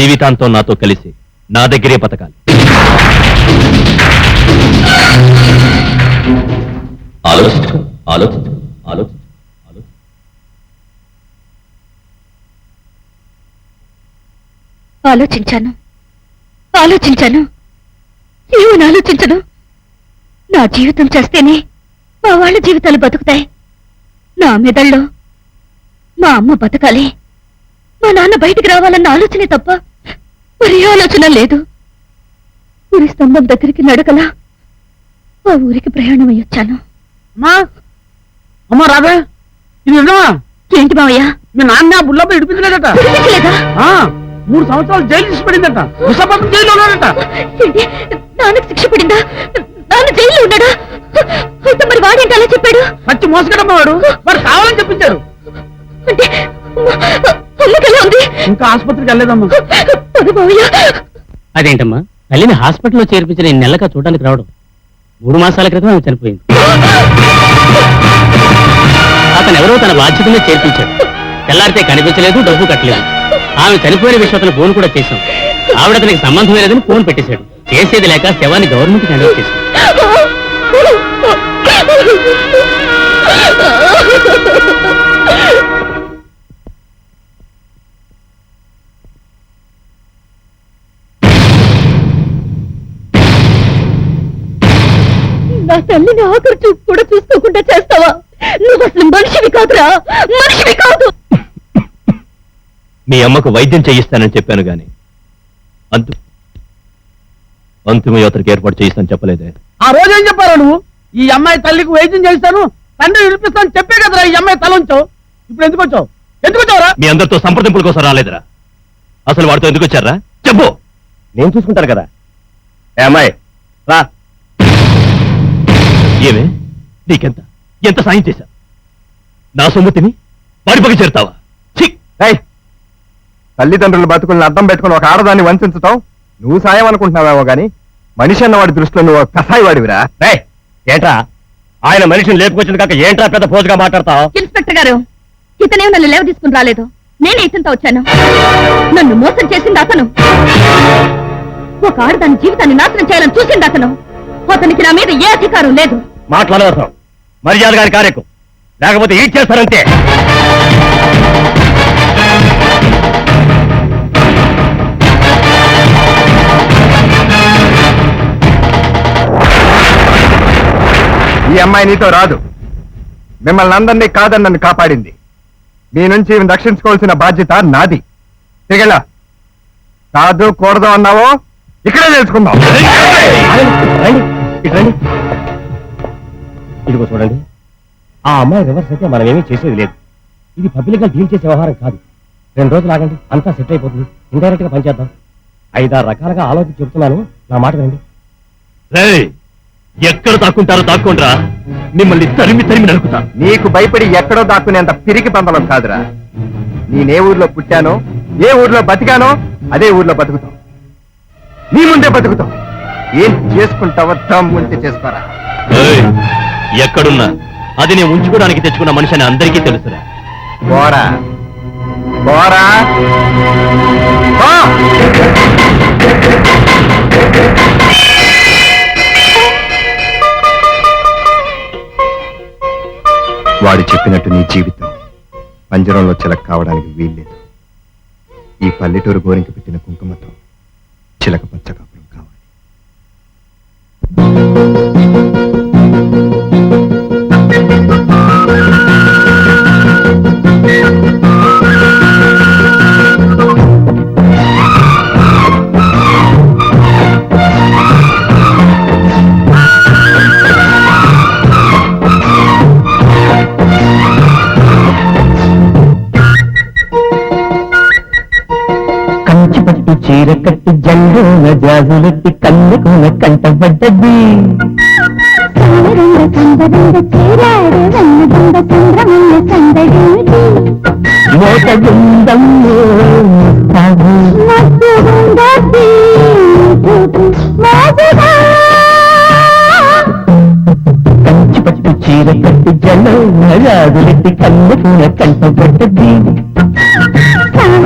జీవితాంతం నాతో కలిసి నా దగ్గరే బతకాలి. ఆలోచించుకో ఆలోచించుకో ఆలోచించు ఆలోచించు ఆలోచించాను. ఆలోచించాను. ఏమని ఆలోచించను? నా జీవితం చేస్తేనే మా వాళ్ళ జీవితాలు బతుకుతాయి. నా మెదళ్ళలో మా అమ్మ బతకాలి. మా నాన్న బయటికి రావాలన్న ఆలోచనే తప్ప మరి ఆలోచన లేదు. ఊరి స్తంభం దగ్గరికి నడకలా ఆ ఊరికి ప్రయాణం అయ్యొచ్చాను అమ్మా! అమ్మా రాబే ఇది నిజమా? ఏంటి మావయ్య? మీ నాన్న బుల్లప్ప ఇడిపించలేదట? ఆ, మూడు సంవత్సరాలు జైలు తీసి పడిందట. విశాఖపట్నం జైల్లో ఉన్నాడట. ఏంటి? నాన్నకు శిక్ష పడిందా? నాన్న జైల్లో ఉన్నాడా? అయితే మరి వాడేంటి అలా చెప్పాడు? పచ్చి మోసగడమ్మ వాడు వాడు కావాలని చెప్పించారు. అంటే అమ్మకి ఎలా ఉంది? ఇంకా ఆసుపత్రికి వెళ్ళలేదమ్మా. పద మావయ్య అదేంటమ్మా? తల్లిని హాస్పిటల్లో చేర్పించిన ఈ నెలగా చూడడానికి రావడం మూడు మాసాల క్రితం ఆమె చనిపోయింది. అతను ఎవరో తన బాధ్యతనే చేర్పించాడు. తెల్లారితే కనిపించలేదు డబ్బు కట్టలేదు. ఆమె చనిపోయిన విషయం అతను ఫోన్ కూడా చేశాం. ఆవిడ అతనికి సంబంధం లేదని ఫోన్ పెట్టేశాడు. చేసేది లేక శవాన్ని గవర్నమెంట్ హ్యాండ్ ఓవర్ చేశాడు ఆఖరి చూపు కూడా చూసుకోకుండా చేస్తావా? నువ్వు అసలు మనిషివి కాదురా. మనిషివి కాదు. మీ అమ్మకు వైద్యం చేయిస్తానని చెప్పాను గాని అంతు అంతిమ యోతరికి ఏర్పాటు చేయిస్తాను చెప్పలేదే. ఆ రోజు ఏం చెప్పారు నువ్వు? ఈ అమ్మాయి తల్లికి వైద్యం చేస్తాను తండ్రి వినిపిస్తాను చెప్పే కదరా ఈ అమ్మాయి తల ఉంచావు. ఇప్పుడు ఎందుకు వచ్చావు? ఎందుకు వచ్చావురా? మీ అందరితో సంప్రదింపుల కోసం రాలేదురా. అసలు వాడితో ఎందుకు వచ్చారా? చెప్పు. నేను చూసుకుంటాను కదా. ఏ అమ్మాయి రా. ఏమే? నీకెంత? ఎంత సాయం చేశా? నా సొమ్ముతిని వాడి పక్క చేరుతావా? ఛీ! తల్లిదండ్రుల బతుకులను అర్థం పెట్టుకుని ఒక ఆడదాన్ని వంచడం నువ్వు సాయం అనుకుంటున్నావేమో గాని మనిషి అన్న వాడి దృష్టిలో నువ్వు కసాయి వాడివిరా. రేయ్, ఏంట్రా? ఆయన మనిషిని లేపుకొచ్చింది కాక ఏంట్రా పెద్ద పోజుగా మాట్లాడతావు? ఇన్స్పెక్టర్ గారు ఇతనే నన్ను లేవ తీసుకుని రాలేదు. నేనే ఇతనితో వచ్చాను. నన్ను మోసం చేసింది అతను. ఒక ఆడదాని జీవితాన్ని నాశనం చేయాలని చూసింది అతను. అతనికి నా మీద ఏ అధికారం లేదు. మాట్లాడవసరం మర్యాద గారి కార్యకు లేకపోతే ఈ చేస్తారంతే ఈ అమ్మాయి నీతో రాదు. మిమ్మల్ని అందరినీ కాదని నన్ను కాపాడింది. మీ నుంచి ఈమెను రక్షించుకోవాల్సిన బాధ్యత నాది. తిగల కాదు కూడదు అన్నావో? ఇక్కడే తెలుసుకుందాం. ఇదిగో చూడండి. ఆ అమ్మాయి రివర్స్ అయితే మనం ఏమీ చేసేది లేదు. ఇది పబ్లిక్గా డీల్ చేసే వ్యవహారం కాదు. రెండు రోజులు ఆగండి అంతా సెట్ అయిపోతుంది. ఇండైరెక్ట్గా పనిచేద్దాం ఐదారు రకాలుగా ఆలోచించి చెప్తున్నాను నా మాట వినండి. ఎక్కడ దాక్కుంటారో దాక్కుండ్రా. మిమ్మల్ని తరిమి తరిమి నరుకుతా. నీకు భయపడి ఎక్కడో దాక్కునేంత పిరికి పందలం కాదురా. నేనే ఊర్లో పుట్టానో ఏ ఊర్లో బతికానో అదే ఊర్లో బతుకుతాం. నీ ముందే బతుకుతాం. ఏం చేసుకుంటావో దమ్ముంటే చేసుకోరా. ఏయ్, ఎక్కడున్నా? అది నేను ఉంచుకోవడానికి తెచ్చుకున్న మనిషి అని అందరికీ తెలుసురా. బోరా. బోరా! వాడు చెప్పినట్టు నీ జీవితం పంజరంలో చిలక కావడానికి వీల్లేదు. ఈ పల్లెటూరు గోరింక పెట్టిన కుంకుమతో చిలక పచ్చ కాపురం కావాలి. కంచి పట్టు చీర కట్టి జల్లోన జాజులెట్టి కళ్ళకున కంటపడ్డది. మోట. కంచి పట్టు చీర కట్టి జల్లోన జాజులెట్టి కళ్ళకున కంటపడ్డది.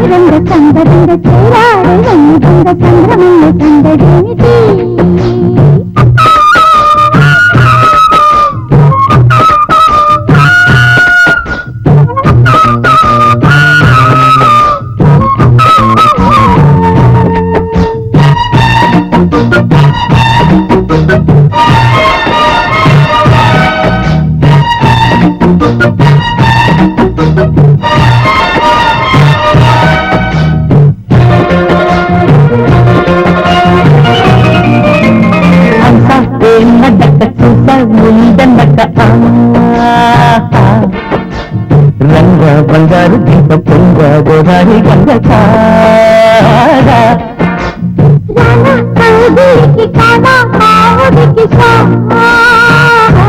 సాగర సామిరంగ సందరంగ చేరాడు చూస ముందన్నక రంగ బంగారు దీప పొంగ గోదారి గంగ కాగా రానా కావుడికి కానా కావుడికి సాహా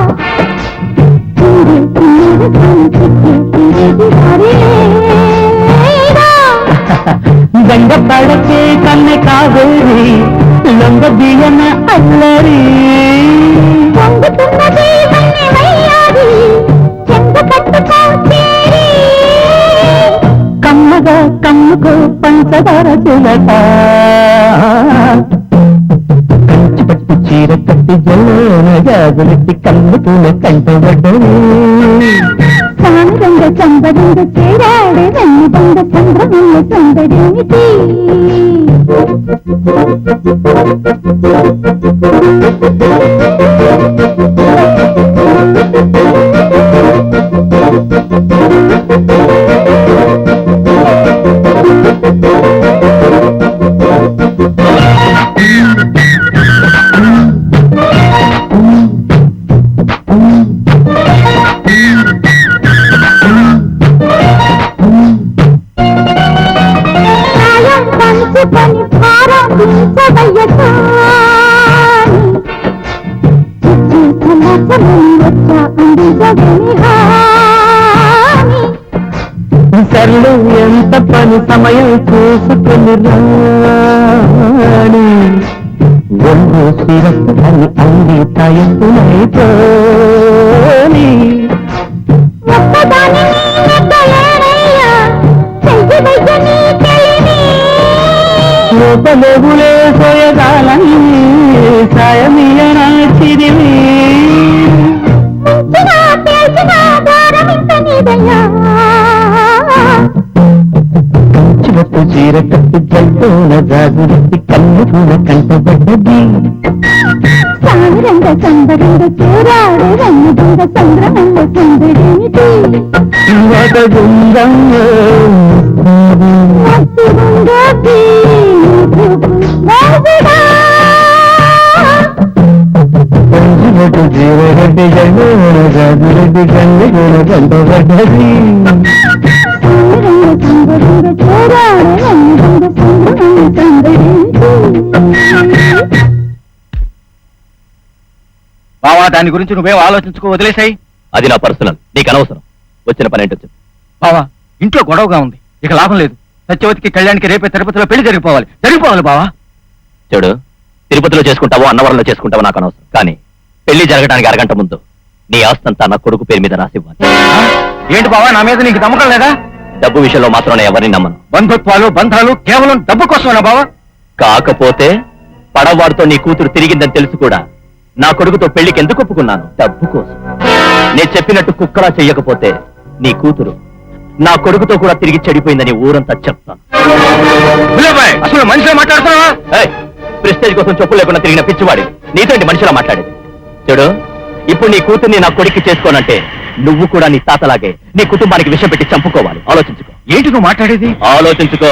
తిండి కమ్మగా కమ్ముకు పంచదార చిలక కంచి పట్టు చీర కట్టి జల్లోన జాగులెట్టి కన్నుకుల కంటబడ్డది సానురంగ చంబరంగ చేరాడే వెన్ను బంగ చంద్రమల్ల సందడేమిటి Thank you. సర్లు ఎంత పని సమయం చూసుకుని రాణి ఒళ్ళు శిరస్సు అని అంది తయస్సునైపోని ఒక్కదాని నెగ్గలేనయ్యా చెయ్యి వెయ్య నీ తెలిని లోపలేవులే సోయగాలని సాయమియన చిరిమి మించిన పేల్చిన భారమింత నీదయ్యా? చీర కట్టి జల్లోన జాగురెత్తి కన్ను చూడ కంటబడ్డది సారంగ సంబరంగ చూరాడు రంగు దొంగ సంద్రమంగ సందడేమిటి కట్టి జల్లోన జాగురెత్తి కన్ను చూడ కంటబడ్డది. దాని గురించి నువ్వేం ఆలోచించుకో వదిలేసాయి. అది నా పర్సనల్. నీకు అనవసరం. వచ్చిన పని ఏంటో చెప్పు. బావా ఇంట్లో గొడవగా ఉంది. ఇక లాభం లేదు. సత్యవతికి కళ్యాణ్కి రేపే తిరుపతిలో పెళ్ళి జరిగిపోవాలి. జరిగిపోవాలి బావా. చూడు తిరుపతిలో చేసుకుంటావో అన్నవరంలో చేసుకుంటావో నాకు అనవసరం. కానీ పెళ్ళి జరగడానికి అరగంట ముందు నీ ఆస్తంతా నా కొడుకు పేరు మీద రాసివ్వాలి? ఏంటి బావా నా మీద నీకు నమ్మకం లేదా? డబ్బు విషయంలో మాత్రం నేను ఎవరిని నమ్మను. బంధుత్వాలు బంధాలు కేవలం డబ్బు కోసమేనా బావా? కాకపోతే పడవాడితో నీ కూతురు తిరిగిందని తెలుసు కూడా. నా కొడుకుతో పెళ్ళికి ఎందుకు ఒప్పుకున్నాను? డబ్బు కోసం. నేను చెప్పినట్టు కుక్కలా చెయ్యకపోతే నీ కూతురు నా కొడుకుతో కూడా తిరిగి చెడిపోయిందని ఊరంతా చెప్తాను. అసలు మనిషిలో మాట్లాడుతున్నావా? ప్రెస్టేజ్ కోసం చెప్పు లేకుండా తిరిగిన పిచ్చివాడి. నీతోంటి మనిషిలా మాట్లాడేది. చూడు ఇప్పుడు నీ కూతుర్ని నా కొడుక్కి చేసుకోనంటే నువ్వు కూడా నీ తాతలాగే నీ కుటుంబానికి విషం పెట్టి చంపుకోవాలి. ఆలోచించుకో. ఏంటి నువ్వు మాట్లాడేది? ఆలోచించుకో.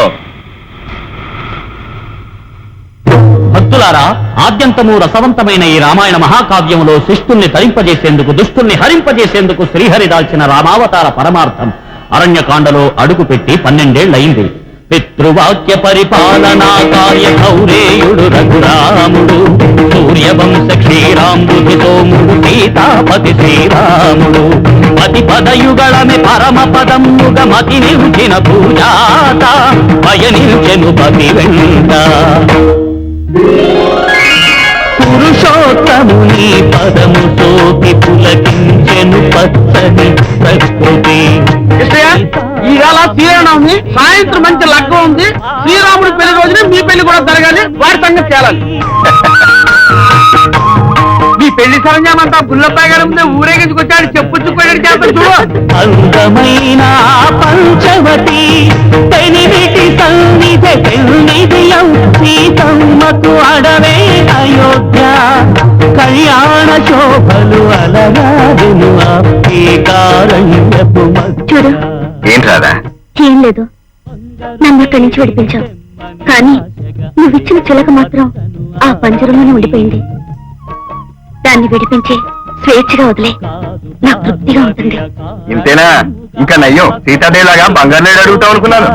భక్తులారా ఆద్యంతము రసవంతమైన ఈ రామాయణ మహాకావ్యంలో శిష్టుల్ని తరింపజేసేందుకు దుష్టుల్ని హరింపజేసేందుకు శ్రీహరి దాల్చిన రామావతార పరమార్థం అరణ్యకాండలో అడుగు పెట్టి పన్నెండేళ్ళయింది పితృవాక్య పరిపాలనా కార్య కౌరేయుడు రఘురాముడు సూర్యవంశ క్షీరాంబుధి సీతాపతి శ్రీరాముడు. పతి పదయుగళమె పరమ పదముగమతి నిలిచిన పూజాత పయనించెను పతి వెంట. పురుషోత్తముని పదము సోకి పులకించెను పచ్చని ప్రకృతి. కృష్ణయ్య ఈ శ్రీరామనవమి సాయంత్రం మంచి లగ్గం ఉంది. శ్రీరాముడి పెళ్ళి రోజున మీ పెళ్ళి కూడా జరగాలి వారి సంగతి తేలాలి. పెళ్ళి సరంజాం అంతా బుల్లప్ప గారి ముందే ఊరేగించుకొచ్చాడు చెప్పుచ్చుకోడాడు చేస్తాడు చూడు. అందమైన పంచవతి పెనిమిటి సన్నిధి పెన్నిధియం సీతమ్మకు అడవే అయోధ్య. కళ్యాణ శోభలు అలరాదును ఈ కారణ్యపు చూడు. ఏంటి రాదా? ఏం లేదు. నన్ను అక్కడి నుంచి విడిపించావు. కానీ నువ్విచ్చిన చిలక మాత్రం ఆ పంజరంలోనే ఉండిపోయింది. దాన్ని విడిపించి స్వేచ్ఛగా వదిలే. నాకు తృప్తిగా ఉంటుంది. ఇంతేనా? ఇంకా నయ్యం సీతాదేవిలాగా బంగారు నేడు అడుగుతాం అనుకున్నాను.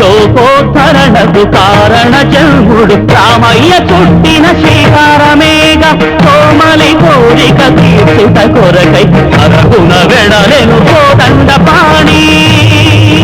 లోకోత్తరణకు కారణ జన్ముడు రామయ్య చుట్టిన శ్రీకారమేగ కోమలి కోరిక తీర్చుట కొరకై అరగున వెడలెను కోదండ పాణి